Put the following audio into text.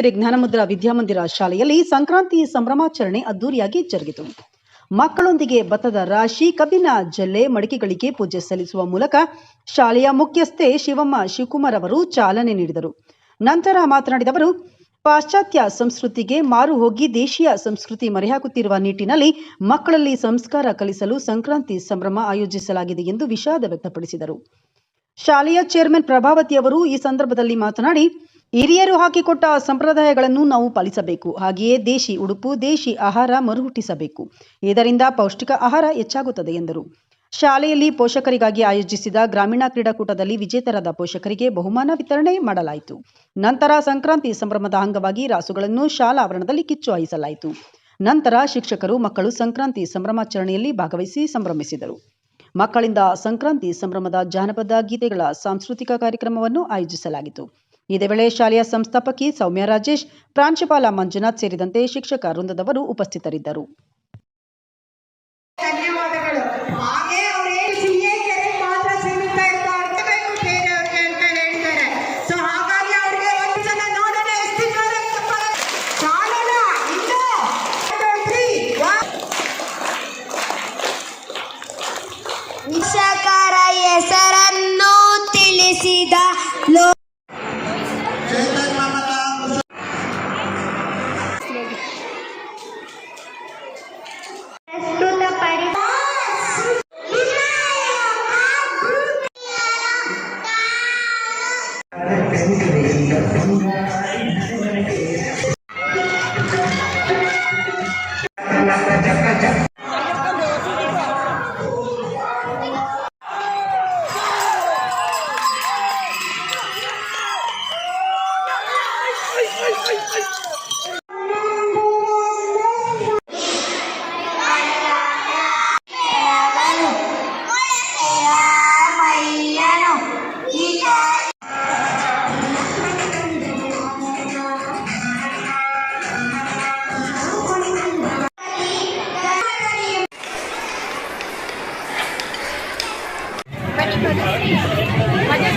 ಅರಸೀಕೆರೆ ಜ್ಞಾನಮುದ್ರ ವಿದ್ಯಾಮಂದಿರ ಶಾಲೆಯಲ್ಲಿ ಸಂಕ್ರಾಂತಿ ಸಂಭ್ರಮಾಚರಣೆ ಅದ್ದೂರಿಯಾಗಿ ಜರುಗಿತು. ಮಕ್ಕಳೊಂದಿಗೆ ಭತ್ತದ ರಾಶಿ, ಕಬ್ಬಿನ ಜಲ್ಲೆ, ಮಡಿಕೆಗಳಿಗೆ ಪೂಜೆ ಸಲ್ಲಿಸುವ ಮೂಲಕ ಶಾಲೆಯ ಮುಖ್ಯಸ್ಥೆ ಶಿವಮ್ಮ ಶಿವಕುಮಾರ್ ಅವರು ಚಾಲನೆ ನೀಡಿದರು. ನಂತರ ಮಾತನಾಡಿದ ಅವರು, ಪಾಶ್ಚಾತ್ಯ ಸಂಸ್ಕೃತಿಗೆ ಮಾರು ಹೋಗಿ ದೇಶೀಯ ಸಂಸ್ಕೃತಿ ಮರೆಯಾಗುತ್ತಿರುವ ನಿಟ್ಟಿನಲ್ಲಿ ಮಕ್ಕಳಲ್ಲಿ ಸಂಸ್ಕಾರ ಕಲಿಸಲು ಸಂಕ್ರಾಂತಿ ಸಂಭ್ರಮ ಆಯೋಜಿಸಲಾಗಿದೆ ಎಂದು ವಿಷಾದ ವ್ಯಕ್ತಪಡಿಸಿದರು. ಶಾಲೆಯ ಚೇರ್ಮನ್ ಪ್ರಭಾವತಿ ಅವರು ಈ ಸಂದರ್ಭದಲ್ಲಿ ಮಾತನಾಡಿ ಹಿರಿಯರು ಹಾಕಿಕೊಟ್ಟ ಸಂಪ್ರದಾಯಗಳನ್ನು ನಾವು ಪಾಲಿಸಬೇಕು. ಹಾಗೆಯೇ ದೇಶಿ ಉಡುಪು, ದೇಶಿ ಆಹಾರ ಮರುಹುಟ್ಟಿಸಬೇಕು. ಇದರಿಂದ ಪೌಷ್ಟಿಕ ಆಹಾರ ಹೆಚ್ಚಾಗುತ್ತದೆ ಎಂದರು. ಶಾಲೆಯಲ್ಲಿ ಪೋಷಕರಿಗಾಗಿ ಆಯೋಜಿಸಿದ ಗ್ರಾಮೀಣ ಕ್ರೀಡಾಕೂಟದಲ್ಲಿ ವಿಜೇತರಾದ ಪೋಷಕರಿಗೆ ಬಹುಮಾನ ವಿತರಣೆ ಮಾಡಲಾಯಿತು. ನಂತರ ಸಂಕ್ರಾಂತಿ ಸಂಭ್ರಮದ ಅಂಗವಾಗಿ ರಾಸುಗಳನ್ನು ಶಾಲಾ ಆವರಣದಲ್ಲಿ ಕಿಚ್ಚು ಹಾಯಿಸಲಾಯಿತು ನಂತರ ಶಿಕ್ಷಕರು, ಮಕ್ಕಳು ಸಂಕ್ರಾಂತಿ ಸಂಭ್ರಮಾಚರಣೆಯಲ್ಲಿ ಭಾಗವಹಿಸಿ ಸಂಭ್ರಮಿಸಿದರು. ಮಕ್ಕಳಿಂದ ಸಂಕ್ರಾಂತಿ ಸಂಭ್ರಮದ ಜಾನಪದ ಗೀತೆಗಳ ಸಾಂಸ್ಕೃತಿಕ ಕಾರ್ಯಕ್ರಮವನ್ನು ಆಯೋಜಿಸಲಾಗಿತ್ತು. ಇದೇ ವೇಳೆ ಶಾಲೆಯ ಸಂಸ್ಥಾಪಕಿ ಸೌಮ್ಯ ರಾಜೇಶ್ ಪ್ರಾಂಶುಪಾಲ ಮಂಜುನಾಥ್ ಸೇರಿದಂತೆ ಶಿಕ್ಷಕ ವೃಂದದವರು ಉಪಸ್ಥಿತರಿದ್ದರು. Ay, ay, ay, ay. banyak